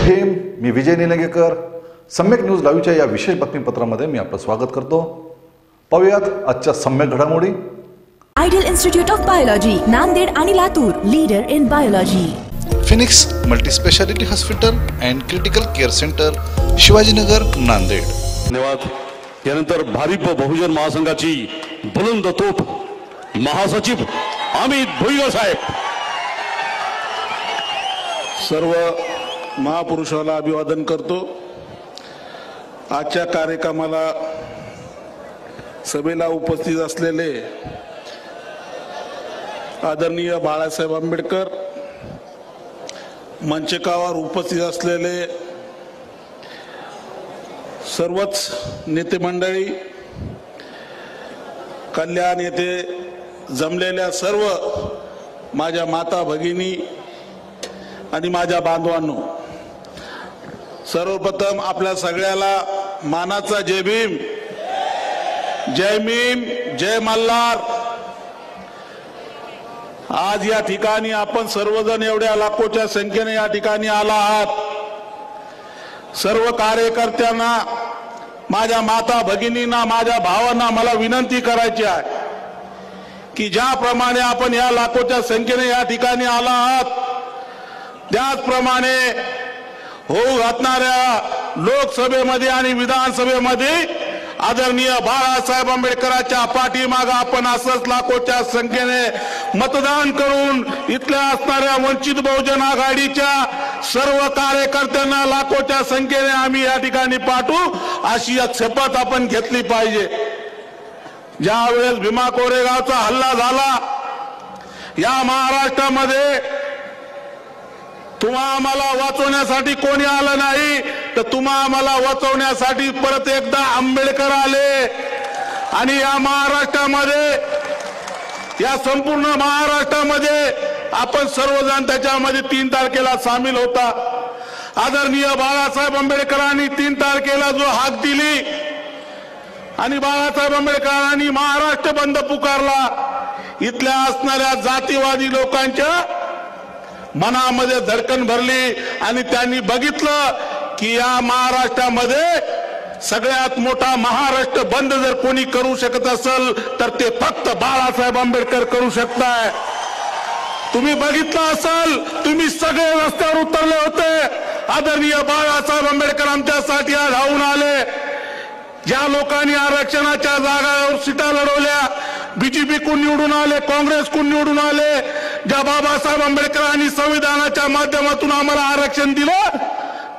विजय निलंगेकर. सम्यक न्यूज लाईव्हच्या या विशेष बातमीपत्रामध्ये मी आपलं स्वागत करतो. पाहूयात आजच्या सम्यक घडामोडी. Ideal institute of biology Nanded आणि Latur leader in biology. Phoenix multispeciality hospital and critical care centre Shivajinagar Nanded. धन्यवाद. यानंतर भारिप बहुजन महासंघाची बुलंद तोफ. महासचिव अमित भुईगर साहेब. सर्व महापुरुषाला अभिवादन करतो. आजच्या कार्यक्रमाला सभेला उपस्थित असलेले आदरणीय बाळासाहेब आंबेडकर मंचकावर उपस्थित असलेले सर्वच नेते मंडळी कल्याण येथे जमलेल्या सर्व माझ्या माता भगिनी आणि माझ्या बांधवांनो सर्वप्रथम आपल्या सगळ्याला मानाचा जय भीम. जय भीम जय मल्हार. आज या ठिकाणी आपण सर्वजण एवढ्या लाखोच्या संख्येने या ठिकाणी आला आहात. सर्व कार्यकर्त्यांना माझ्या माता भगिनींना माझ्या भावांना मला विनंती करायची आहे की ज्याप्रमाणे आपण या लाखोच्या संख्येने या ठिकाणी आला आहात त्याचप्रमाणे होऊ घातणाऱ्या लोकसभेमध्ये आणि विधानसभेमध्ये आदरणीय बाळासाहेब आंबेडकरांच्या पाठीमाग आपण असंच लाखोच्या संख्येने मतदान करून इथल्या असणाऱ्या वंचित बहुजन आघाडीच्या सर्व कार्यकर्त्यांना लाखोच्या संख्येने आम्ही या ठिकाणी पाठवू अशी एक शपथ आपण घेतली पाहिजे. ज्यावेळेस भीमा कोरेगावचा हल्ला झाला या महाराष्ट्रामध्ये तुम्हा आम्हाला वाचवण्यासाठी कोणी आलं नाही तर तुम्हा आम्हाला वाचवण्यासाठी परत एकदा आंबेडकर आले. आणि या महाराष्ट्रामध्ये या संपूर्ण महाराष्ट्रामध्ये आपण सर्वजण त्याच्यामध्ये तीन तारखेला सामील होता. आदरणीय बाळासाहेब आंबेडकरांनी तीन तारखेला जो हाक दिली आणि बाळासाहेब आंबेडकरांनी महाराष्ट्र बंद पुकारला. इथल्या असणाऱ्या जातीवादी लोकांच्या मनामध्ये धडकन भरली आणि त्यांनी बघितलं की या महाराष्ट्रामध्ये सगळ्यात मोठा महाराष्ट्र बंद जर कोणी करू शकत असेल तर ते फक्त बाळासाहेब आंबेडकर करू शकताय. तुम्ही बघितलं असाल तुम्ही सगळे रस्त्यावर उतरले होते. आदरणीय बाळासाहेब आंबेडकर आमच्यासाठी आज धावून आले. ज्या लोकांनी आरक्षणाच्या जागावर सीटा लढवल्या बीजेपीकडून निवडून आले काँग्रेस कोण निवडून आले ज्या बाबासाहेब आंबेडकरांनी संविधानाच्या माध्यमातून आम्हाला आरक्षण दिलं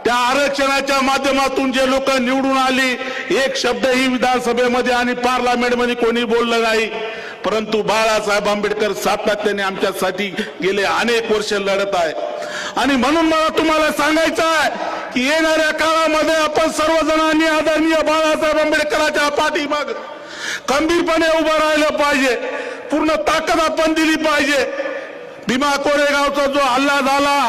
त्या आरक्षणाच्या माध्यमातून जे लोक निवडून आली एक शब्दही विधानसभेमध्ये आणि पार्लमेंटमध्ये कोणी बोललं नाही. परंतु बाळासाहेब आंबेडकर सातत्याने आमच्यासाठी गेले अनेक वर्ष लढत आहे. आणि म्हणून मला तुम्हाला सांगायचं आहे की येणाऱ्या काळामध्ये आपण सर्वजणांनी आदरणीय बाळासाहेब आंबेडकरांच्या पाठीमाग खंबीरपणे उभं राहिलं पाहिजे. पूर्ण ताकद आपण दिली पाहिजे. भीमा कोरेगावचा जो हल्ला झाला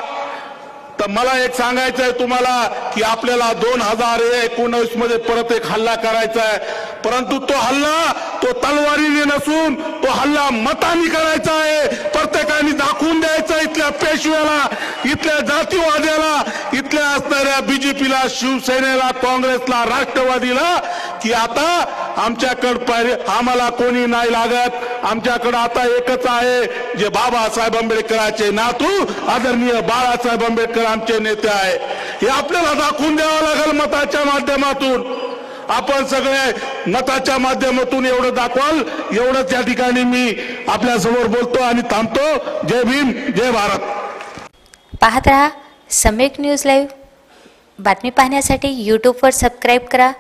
तर मला एक सांगायचं आहे तुम्हाला की आपल्याला दोन हजार एकोणवीसमध्ये परत एक हल्ला करायचा आहे परंतु तो हल्ला तो तलवारीने नसून तो हल्ला मतानी करायचा आहे प्रत्येकाने दाखवून द्यायचा इथल्या पेशव्याला इथल्या जातीवाद्याला इथल्या असणाऱ्या बीजेपीला शिवसेनेला काँग्रेसला राष्ट्रवादीला की आता आमच्याकडे आम्हाला कोणी नाही लागत. आमच्याकडे आता एकच आहे जे बाबासाहेब आंबेडकरांचे नातू आदरणीय बाळासाहेब आंबेडकर आमचे नेते आहे. हे आपल्याला दाखवून द्यावं लागेल मताच्या माध्यमातून. आपण सगळे मताच्या माध्यमातून एवढं दाखवाल एवढंच या ठिकाणी मी आपल्यासमोर बोलतो आणि थांबतो. जय भीम जय भारत. पाहत राहा सम्यक न्यूज लाईव्ह. बातमी पाहण्यासाठी यूट्यूबवर सबस्क्राईब करा.